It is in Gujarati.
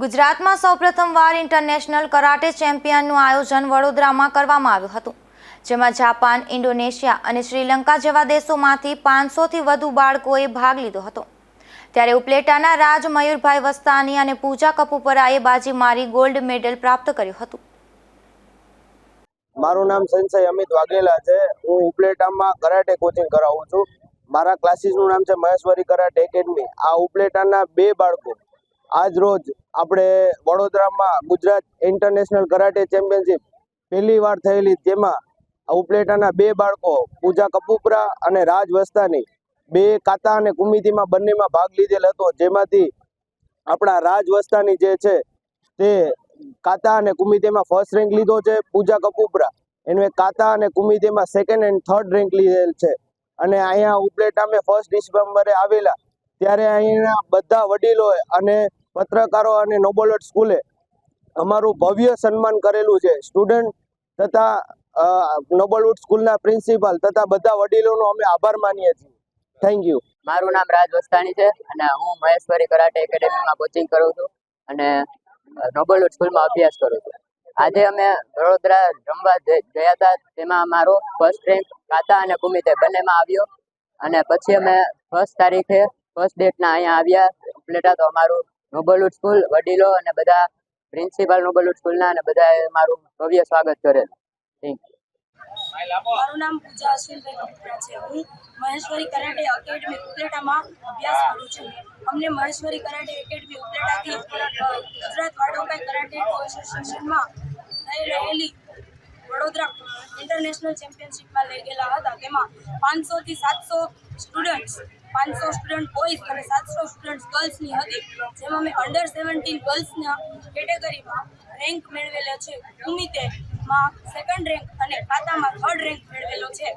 ગુજરાતમાં સૌપ્રથમવાર ઇન્ટરનેશનલ કરાટે ચેમ્પિયનનું આયોજન વડોદરામાં કરવામાં આવ્યું હતું, જેમાં જાપાન, ઇન્ડોનેશિયા અને શ્રીલંકા જેવા દેશોમાંથી પાંચસોથી વધુ બાળકોએ ભાગ લીધો હતો. ત્યારે ઉપલેટાના રાજ મયુરભાઈ વસ્તાની અને પૂજા કપૂપરાએ બાજી મારી ગોલ્ડ મેડલ પ્રાપ્ત કર્યું હતું. મારું નામ સંજય અમિત વાઘેલા છે. હું ઉપલેટામાં કરાટે કોચિંગ કરાવું છું. મારા ક્લાસીસનું નામ છે મહેશ્વરી કરાટે એકેડમી આ ઉપલેટાના બે બાળકો આજ રોજ આપણે વડોદરામાં ગુજરાત ઇન્ટરનેશનલ કરાટે ચેમ્પિયનશિપ પહેલી વાર થયેલી, જેમાં ઉપલેટાના બે બાળકો, પૂજા કપૂપરા અને રાજ વસ્તાની બે કાતા અને કુમિતીમાં બંનેમાં ભાગ લીધેલ હતો. જેમાંથી આપણા રાજ વસ્તાની જે છે તે કાતા અને કુમિતેમાં ફર્સ્ટ રેન્ક લીધો છે, પૂજા કપૂપરા. એને કાતા અને કુમિતેમાં સેકન્ડ એન્ડ થર્ડ રેન્ક લીધેલ છે. અને અહીંયા ઉપલેટા મેં ફર્સ્ટ ડિસેમ્બરે આવેલા, ત્યારે અહીંના બધા વડીલોએ અને પત્રકારો અને નોબોલટ સ્કૂલે અમારું ભવ્ય સન્માન કરેલું છે. સ્ટુડન્ટ તથા નોબલવુડ સ્કૂલના પ્રિન્સિપાલ તથા બધા વડીલોનો અમે આભાર માનીએ છીએ. થેન્ક યુ મારું નામ રાજ વસ્તાણી છે અને હું મહેશ્વરી કરાટે એકેડેમીમાં કોચિંગ કરું છું અને નોબલવુડ સ્કૂલમાં અભ્યાસ કરું છું. આજે અમે વડોદરા રમવા ગયા હતા. તેમાં અમારો ફર્સ્ટ રેન્ક કાતા અને કુમિતે બંનેમાં આવ્યો અને પછી અમે ફર્સ્ટ તારીખે ફર્સ્ટ ડેટના અહીંયા આવ્યા. ઉપલેટા તો અમારું નોબલવુડ સ્કૂલ વડીલો અને બધા પ્રિન્સિપાલ નોબલવુડ સ્કૂલના અને બધા મારું ભવ્ય સ્વાગત કરેલ થેન્ક યુ મારું નામ પૂજા અશ્વિનભાઈ છે. હું મહેશ્વરી કરાટે એકેડમી ઉપલેટામાં અભ્યાસ કરું છું. અમને મહેશ્વરી કરાટે એકેડમી ઉપલેટાથી ગુજરાત વાડોકાઈ કરાટે એસોસિએશનમાં થઈ રહેલી વડોદરા ઇન્ટરનેશનલ ચેમ્પિયનશિપમાં લઈ ગયેલા હતા. તેમાં પાંચસોથી સાતસો સ્ટુડન્ટ્સ પાંચસો સ્ટુડન્ટ બોયઝ અને સાતસો સ્ટુડન્ટ ગર્લ્સની હતી, જેમાં મેં અંડર સેવન્ટીન ગર્લ્સના કેટેગરીમાં રેન્ક મેળવેલો છે. ઉમિતેમાં સેકન્ડ રેન્ક અને પાતામાં થર્ડ રેન્ક મેળવેલો છે.